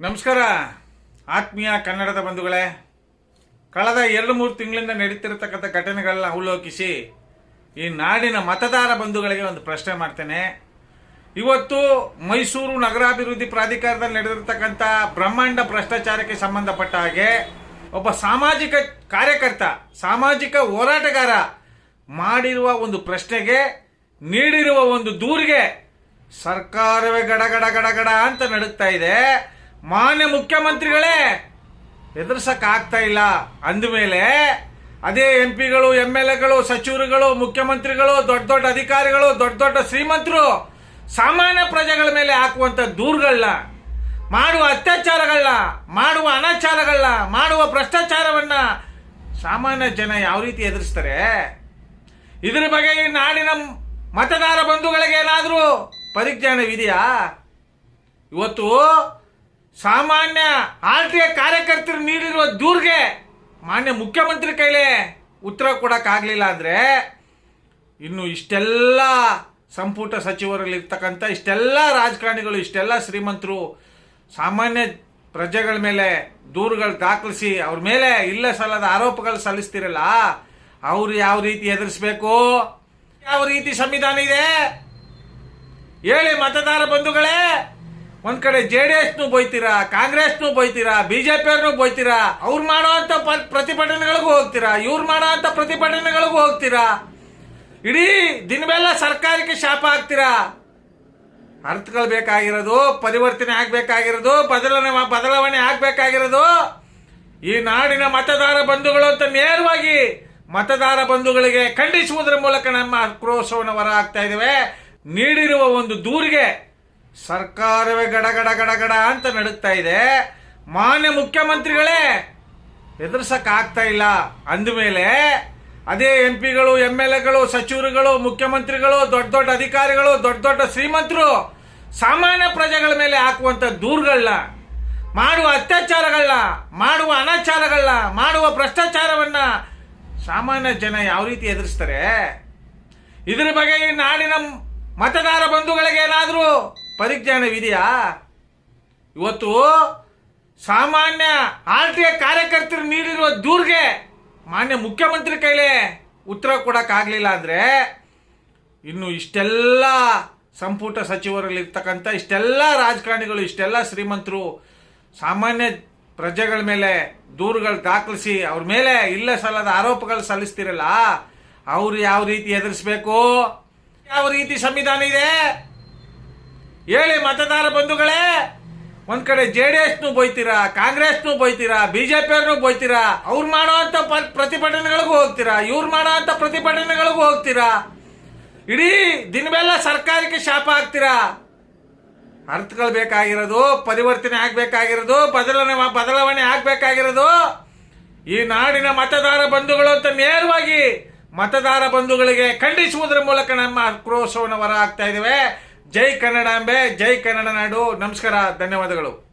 ನಮಸ್ಕಾರ, ಆತ್ಮೀಯ ಕನ್ನಡದ ಬಂಧುಗಳೇ. ಕಳೆದ ಎರಡು ಮೂರು ತಿಂಗಳಿಂದ ನಡೀತಿರತಕ್ಕಂಥ ಘಟನೆಗಳನ್ನ ಅವಲೋಕಿಸಿ ಈ ನಾಡಿನ ಮತದಾರ ಬಂಧುಗಳಿಗೆ ಒಂದು ಪ್ರಶ್ನೆ ಮಾಡ್ತೇನೆ. ಇವತ್ತು ಮೈಸೂರು ನಗರಾಭಿವೃದ್ಧಿ ಪ್ರಾಧಿಕಾರದಲ್ಲಿ ನಡೆದಿರ್ತಕ್ಕಂಥ ಬ್ರಹ್ಮಾಂಡ ಭ್ರಷ್ಟಾಚಾರಕ್ಕೆ ಸಂಬಂಧಪಟ್ಟ ಹಾಗೆ ಒಬ್ಬ ಸಾಮಾಜಿಕ ಕಾರ್ಯಕರ್ತ, ಸಾಮಾಜಿಕ ಹೋರಾಟಗಾರ ಮಾಡಿರುವ ಒಂದು ಪ್ರಶ್ನೆಗೆ, ನೀಡಿರುವ ಒಂದು ದೂರಿಗೆ ಸರ್ಕಾರವೇ ಗಡಗಡ ಗಡಗಡ ಅಂತ ನಡುಕ್ತಾ ಇದೆ. ಮಾನ್ಯ ಮುಖ್ಯಮಂತ್ರಿಗಳೇ ಎದುರ್ಸಕ್ ಆಗ್ತಾ ಇಲ್ಲ. ಅಂದಮೇಲೆ ಅದೇ ಎಂ ಪಿಗಳು ಎಂ ಎಲ್ ಎಗಳು ಸಚಿವರುಗಳು, ಮುಖ್ಯಮಂತ್ರಿಗಳು, ದೊಡ್ಡ ದೊಡ್ಡ ಅಧಿಕಾರಿಗಳು, ದೊಡ್ಡ ದೊಡ್ಡ ಶ್ರೀಮಂತರು ಸಾಮಾನ್ಯ ಪ್ರಜೆಗಳ ಮೇಲೆ ಹಾಕುವಂತ ದೂರುಗಳನ್ನ ಮಾಡುವ ಅತ್ಯಾಚಾರಗಳನ್ನ ಮಾಡುವ ಅನಾಚಾರಗಳನ್ನ ಮಾಡುವ ಭ್ರಷ್ಟಾಚಾರವನ್ನ ಸಾಮಾನ್ಯ ಜನ ಯಾವ ರೀತಿ ಎದುರಿಸ್ತಾರೆ? ಇದ್ರ ಬಗ್ಗೆ ಈ ನಾಡಿನ ಮತದಾರ ಬಂಧುಗಳಿಗೆ ಏನಾದರೂ ಪರಿಜ್ಞಾನವಿದೆಯಾ? ಇವತ್ತು ಸಾಮಾನ್ಯ ಆರ್ ಟಿ ಕಾರ್ಯಕರ್ತರು ನೀಡಿರುವ ದೂರ್ಗೆ ಮಾನ್ಯ ಮುಖ್ಯಮಂತ್ರಿ ಕೈಲೇ ಉತ್ತರ ಕೊಡೋಕ್ಕಾಗಲಿಲ್ಲ ಅಂದ್ರೆ ಇನ್ನು ಇಷ್ಟೆಲ್ಲ ಸಂಪುಟ ಸಚಿವರಲ್ಲಿರ್ತಕ್ಕಂಥ ಇಷ್ಟೆಲ್ಲ ರಾಜಕಾರಣಿಗಳು, ಇಷ್ಟೆಲ್ಲ ಶ್ರೀಮಂತರು ಸಾಮಾನ್ಯ ಪ್ರಜೆಗಳ ಮೇಲೆ ದೂರುಗಳು ದಾಖಲಿಸಿ ಅವ್ರ ಮೇಲೆ ಇಲ್ಲ ಸಲ್ಲದ ಆರೋಪಗಳು ಸಲ್ಲಿಸ್ತಿರಲ್ಲ, ಅವ್ರು ಯಾವ ರೀತಿ ಎದುರಿಸ್ಬೇಕು? ಯಾವ ರೀತಿ ಸಂವಿಧಾನ ಇದೆ? ಹೇಳಿ ಮತದಾರ ಬಂಧುಗಳೇ! ಒಂದ್ ಕಡೆ ಜೆ ಡಿ ಎಸ್ನು ಬೈತೀರಾ, ಕಾಂಗ್ರೆಸ್ನು ಬೈತೀರಾ ಬಿಜೆಪಿಯವ್ರನ್ನು ಬೈತೀರಾ, ಅವ್ರು ಮಾಡೋ ಅಂತ ಪ್ರತಿಭಟನೆಗಳಿಗೂ ಹೋಗ್ತೀರಾ, ಇವ್ರು ಅಂತ ಪ್ರತಿಭಟನೆಗಳಿಗೂ ಹೋಗ್ತೀರಾ? ಇಡೀ ದಿನವೆಲ್ಲ ಸರ್ಕಾರಕ್ಕೆ ಶಾಪ ಹಾಕ್ತೀರಾ? ಅರ್ಥಗಳು ಬೇಕಾಗಿರೋದು, ಪರಿವರ್ತನೆ ಆಗ್ಬೇಕಾಗಿರೋದು ಬದಲಾವಣೆ ಬದಲಾವಣೆ ಆಗ್ಬೇಕಾಗಿರೋದು. ಈ ನಾಡಿನ ಮತದಾರ ಬಂಧುಗಳು ಅಂತ ನೇರವಾಗಿ ಮತದಾರ ಬಂಧುಗಳಿಗೆ ಖಂಡಿಸುವುದರ ಮೂಲಕ ನಮ್ಮ ಆಕ್ರೋಶವನ್ನು ಹೊರ ಆಗ್ತಾ ಇದ್ದೇವೆ. ನೀಡಿರುವ ಒಂದು ದೂರಿಗೆ ಸರ್ಕಾರವೇ ಗಡಗಡ ಗಡಗಡ ಅಂತ ನಡುಗ್ತಾ ಇದೆ. ಮಾನ್ಯ ಮುಖ್ಯಮಂತ್ರಿಗಳೇ ಎದುರ್ಸಕ್ ಆಗ್ತಾ ಇಲ್ಲ. ಅಂದಮೇಲೆ ಅದೇ ಎಂ ಪಿಗಳು ಎಂ ಎಲ್ ಎಗಳು ಸಚಿವರುಗಳು, ಮುಖ್ಯಮಂತ್ರಿಗಳು, ದೊಡ್ಡ ದೊಡ್ಡ ಅಧಿಕಾರಿಗಳು, ದೊಡ್ಡ ದೊಡ್ಡ ಶ್ರೀಮಂತರು ಸಾಮಾನ್ಯ ಪ್ರಜೆಗಳ ಮೇಲೆ ಹಾಕುವಂತ ದೂರುಗಳನ್ನ ಮಾಡುವ ಅತ್ಯಾಚಾರಗಳನ್ನ ಮಾಡುವ ಅನಾಚಾರಗಳನ್ನ ಮಾಡುವ ಭ್ರಷ್ಟಾಚಾರವನ್ನ ಸಾಮಾನ್ಯ ಜನ ಯಾವ ರೀತಿ ಎದುರಿಸ್ತಾರೆ? ಇದ್ರ ಬಗ್ಗೆ ಈ ನಾಡಿನ ಮತದಾರ ಬಂಧುಗಳಿಗೆ ಏನಾದರೂ ಪರಿಜ್ಞಾನವಿದೆಯಾ ಇವತ್ತು ಸಾಮಾನ್ಯ ಆರ್ ಟಿ ಕಾರ್ಯಕರ್ತರು ನೀಡಿರುವ ದೂರ್ಗೆ ಮಾನ್ಯ ಮುಖ್ಯಮಂತ್ರಿ ಕೈಲೇ ಉತ್ತರ ಕೊಡಕ್ಕಾಗಲಿಲ್ಲ ಅಂದರೆ ಇನ್ನು ಇಷ್ಟೆಲ್ಲ ಸಂಪುಟ ಸಚಿವರಲ್ಲಿರ್ತಕ್ಕಂಥ ಇಷ್ಟೆಲ್ಲ ರಾಜಕಾರಣಿಗಳು, ಇಷ್ಟೆಲ್ಲ ಶ್ರೀಮಂತರು ಸಾಮಾನ್ಯ ಪ್ರಜೆಗಳ ಮೇಲೆ ದೂರುಗಳು ದಾಖಲಿಸಿ ಅವ್ರ ಮೇಲೆ ಇಲ್ಲ ಸಲ್ಲದ ಆರೋಪಗಳು ಸಲ್ಲಿಸ್ತಿರಲ್ಲ, ಅವರು ಯಾವ ರೀತಿ ಎದುರಿಸ್ಬೇಕು? ಯಾವ ರೀತಿ ಸಂವಿಧಾನ ಇದೆ? ಹೇಳಿ ಮತದಾರ ಬಂಧುಗಳೇ, ಒಂದ್ ಕಡೆ ಜೆ ಡಿ ಎಸ್ನು ಬೈತೀರಾ, ಕಾಂಗ್ರೆಸ್ನು ಬೈತೀರಾ ಬಿಜೆಪಿಯವ್ರನ್ನು ಬೈತೀರಾ, ಅವ್ರು ಅಂತ ಪ್ರತಿಭಟನೆಗಳಿಗೂ ಹೋಗ್ತೀರಾ, ಇವ್ರು ಮಾಡುವಂತ ಪ್ರತಿಭಟನೆಗಳಿಗೂ ಹೋಗ್ತೀರಾ? ಇಡೀ ದಿನವೆಲ್ಲ ಸರ್ಕಾರಕ್ಕೆ ಶಾಪ ಹಾಕ್ತೀರಾ? ಅರ್ಥಗಳು ಬೇಕಾಗಿರೋದು, ಪರಿವರ್ತನೆ ಆಗ್ಬೇಕಾಗಿರೋದು ಬದಲಾವಣೆ ಬದಲಾವಣೆ ಆಗ್ಬೇಕಾಗಿರೋದು. ಈ ನಾಡಿನ ಮತದಾರ ಬಂಧುಗಳು ಅಂತ ನೇರವಾಗಿ ಮತದಾರ ಬಂಧುಗಳಿಗೆ ಖಂಡಿಸುವುದರ ಮೂಲಕ ನಮ್ಮ ಆಕ್ರೋಶವನ್ನು ಹೊರ ಆಗ್ತಾ ಇದ್ದೇವೆ. ಜೈ ಕನ್ನಡಾಂಬೆ ಜೈ ಕನ್ನಡ ನಾಡು. ನಮಸ್ಕಾರ ಧನ್ಯವಾದಗಳು.